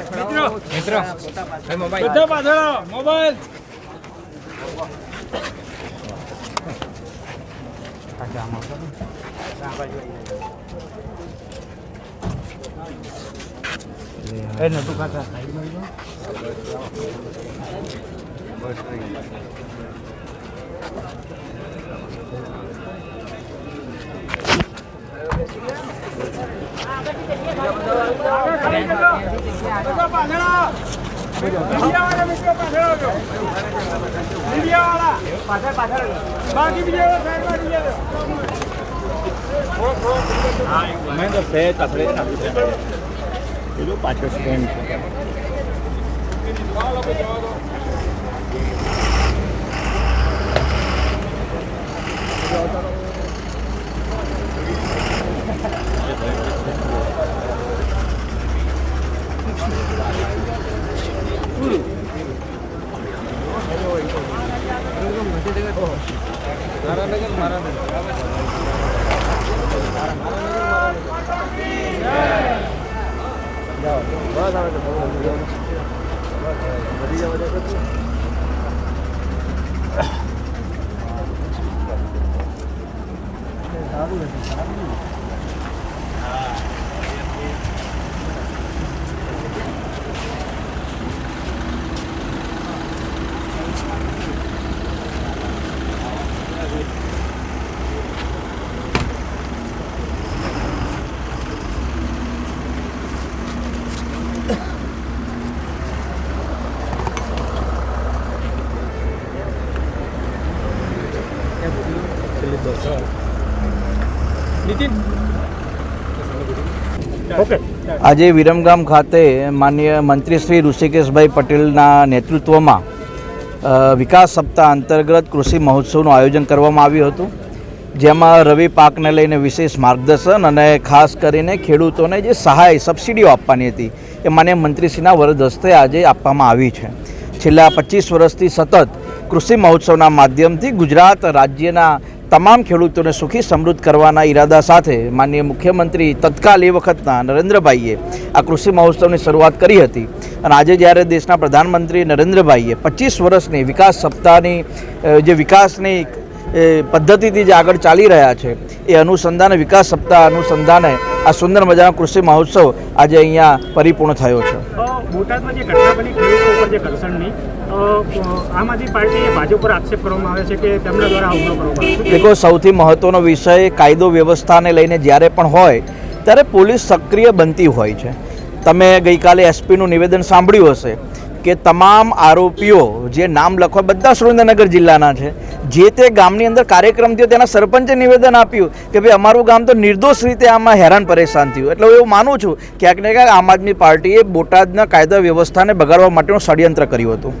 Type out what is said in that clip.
મિત્રો બધા પાછળ આવો. મોબાઈલ બધા પાછળ આવો. મીડિયાવાળા મિત્રો પાછળ આવજો. મીડિયાવાળા પાછળ પાછળ આવજો. બાકી બીજા સાઈડ બાજુ જજો. નીતિન આજે વિરમગામ ખાતે માનનીય મંત્રી શ્રી ઋષિકેશભાઈ પટેલના નેતૃત્વમાં વિકાસ સપ્તાહ અંતર્ગત કૃષિ મહોત્સવનું આયોજન કરવામાં આવ્યું હતું. જેમાં રવિ પાકને લઈને વિશેષ માર્ગદર્શન અને ખાસ કરીને ખેડૂતોને જે સહાય, સબસિડીઓ આપવાની હતી, એ માન્ય મંત્રીશ્રીના વરદ હસ્તે આજે આપવામાં આવી છે. છેલ્લા પચીસ વર્ષથી સતત કૃષિ મહોત્સવના માધ્યમથી ગુજરાત રાજ્યના તમામ ખેડૂતોને સુખી સમૃદ્ધ કરવાના ઈરાદા સાથે માનનીય મુખ્યમંત્રી તત્કાલ એ વખતના નરેન્દ્રભાઈએ આ કૃષિ મહોત્સવની શરૂઆત કરી હતી. અને આજે જ્યારે દેશના પ્રધાનમંત્રી નરેન્દ્રભાઈએ પચીસ વર્ષની વિકાસ સપ્તાહની જે વિકાસની પદ્ધતિથી જે આગળ ચાલી રહ્યા છે એ અનુસંધાને વિકાસ સપ્તાહ અનુસંધાને આ સુંદર મજાનો કૃષિ મહોત્સવ આજે અહીંયા પરિપૂર્ણ થયો છે. બોટાદમાં જે ઘટના બની ખેડૂતો ઉપર જે ઘર્ષણની આમ આદમી પાર્ટીએ ભાજપ પર આક્ષેપ કરવામાં આવે છે કે તેમના દ્વારા હુમલો કરવામાં દેખો સૌથી મહત્ત્વનો વિષય કાયદો વ્યવસ્થાને લઈને જ્યારે પણ હોય ત્યારે પોલીસ સક્રિય બનતી હોય છે. તમે ગઈકાલે એસપીનું નિવેદન સાંભળ્યું હશે કે તમામ આરોપીઓ જે નામ લખવા બધા સુરેન્દ્રનગર જિલ્લાના છે, જે તે ગામની અંદર કાર્યક્રમ થયો તેના સરપંચે નિવેદન આપ્યું કે ભાઈ અમારું ગામ તો નિર્દોષ રીતે આમાં હેરાન પરેશાન થયું. એટલે હું એવું માનું છું, ક્યાંક ને ક્યાંક આમ આદમી પાર્ટીએ બોટાદના કાયદા વ્યવસ્થાને બગાડવા માટેનું ષડયંત્ર કર્યું હતું.